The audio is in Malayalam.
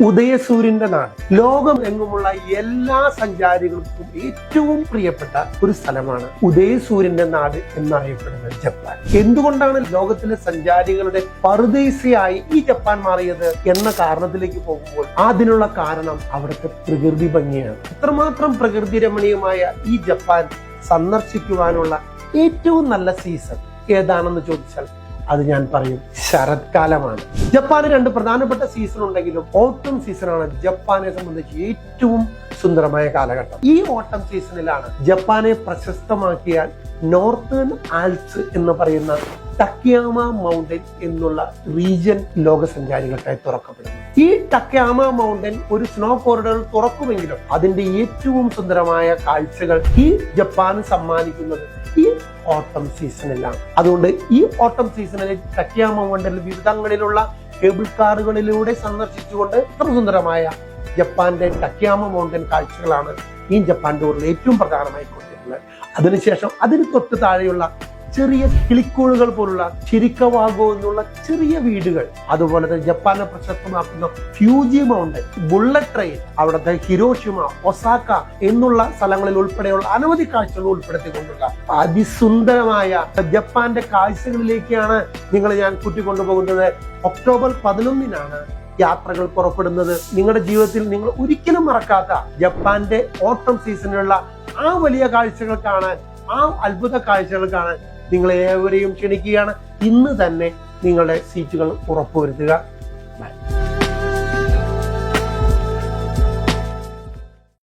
ഉദയസൂര്യന്റെ നാട്. ലോകം എങ്ങുമുള്ള എല്ലാ സഞ്ചാരികൾക്കും ഏറ്റവും പ്രിയപ്പെട്ട ഒരു സ്ഥലമാണ് ഉദയസൂര്യന്റെ നാട് എന്നറിയപ്പെടുന്നത് ജപ്പാൻ. എന്തുകൊണ്ടാണ് ലോകത്തിലെ സഞ്ചാരികളുടെ പറുദേശിയായി ഈ ജപ്പാൻ മാറിയത് എന്ന കാരണത്തിലേക്ക് പോകുമ്പോൾ അതിനുള്ള കാരണം അവിടുത്തെ പ്രകൃതി ഭംഗിയാണ്. അത്രമാത്രം പ്രകൃതി രമണീയമായ ഈ ജപ്പാൻ സന്ദർശിക്കുവാനുള്ള ഏറ്റവും നല്ല സീസൺ ഏതാണെന്ന് ചോദിച്ചാൽ അത് ഞാൻ പറയും. ശരത്കാലമാണ്. ജപ്പാന് രണ്ട് പ്രധാനപ്പെട്ട സീസൺ ഉണ്ടെങ്കിലും ഓട്ടം സീസണാണ് ജപ്പാനെ സംബന്ധിച്ച് ഏറ്റവും സുന്ദരമായ കാലഘട്ടം. ഈ ഓട്ടം സീസണിലാണ് ജപ്പാനെ പ്രശസ്തമാക്കിയ നോർത്തേൺ ആൽസ് എന്ന് പറയുന്ന ടക്യാമ മൗണ്ടൻ എന്നുള്ള റീജിയൻ ലോകസഞ്ചാരികൾക്കായി തുറക്കപ്പെടുന്നു. ഈ ടക്യാമ മൗണ്ടൻ ഒരു സ്നോ കോറിഡോർ തുറക്കുമെങ്കിലും അതിന്റെ ഏറ്റവും സുന്ദരമായ കാഴ്ചകൾ ഈ ജപ്പാൻ സമ്മാനിക്കുന്നത് ഈ ഓട്ടം സീസണിലാണ് അതുകൊണ്ട് ഈ ഓട്ടം സീസണിൽ ടക്യാമ മൗണ്ടനിൽ വിവിധങ്ങളിലുള്ള കേബിൾ കാറുകളിലൂടെ സന്ദർശിച്ചുകൊണ്ട് സുന്ദരമായ ജപ്പാന്റെ ടക്യാമ മൗണ്ടൻ കാഴ്ചകളാണ് ഈ ജപ്പാൻ ടൂറിൽ ഏറ്റവും പ്രധാനമായി കൊടുത്തിട്ടുള്ളത് അതിനുശേഷം അതിന് തൊട്ട് താഴെയുള്ള ചെറിയ കിളിക്കൂളുകൾ പോലുള്ള ചിരിക്കവാഗോ എന്നുള്ള ചെറിയ വീടുകൾ. അതുപോലെ തന്നെ ജപ്പാനെ പ്രശസ്തമാക്കുന്ന ഫ്യൂജി മൗണ്ടൻ ബുള്ളറ്റ് ട്രെയിൻ അവിടുത്തെ ഹിരോഷിമ ഒസാക്ക എന്നുള്ള സ്ഥലങ്ങളിൽ ഉൾപ്പെടെയുള്ള അനവധി കാഴ്ചകൾ ഉൾപ്പെടുത്തിക്കൊണ്ടുള്ള അതിസുന്ദരമായ ജപ്പാന്റെ കാഴ്ചകളിലേക്കാണ് നിങ്ങൾ ഞാൻ കൂട്ടിക്കൊണ്ടുപോകുന്നത്. ഒക്ടോബർ പതിനൊന്നിനാണ് യാത്രകൾ പുറപ്പെടുന്നത്. നിങ്ങളുടെ ജീവിതത്തിൽ നിങ്ങൾ ഒരിക്കലും മറക്കാത്ത ജപ്പാന്റെ ഓട്ടം സീസണിലുള്ള ആ വലിയ കാഴ്ചകൾ കാണാൻ ആ അത്ഭുത കാഴ്ചകൾ കാണാൻ നിങ്ങൾ ഏവരെയും ക്ഷണിക്കുകയാണ്. ഇന്ന് തന്നെ നിങ്ങളുടെ സീറ്റുകൾ ഉറപ്പുവരുത്തുക. ബൈ.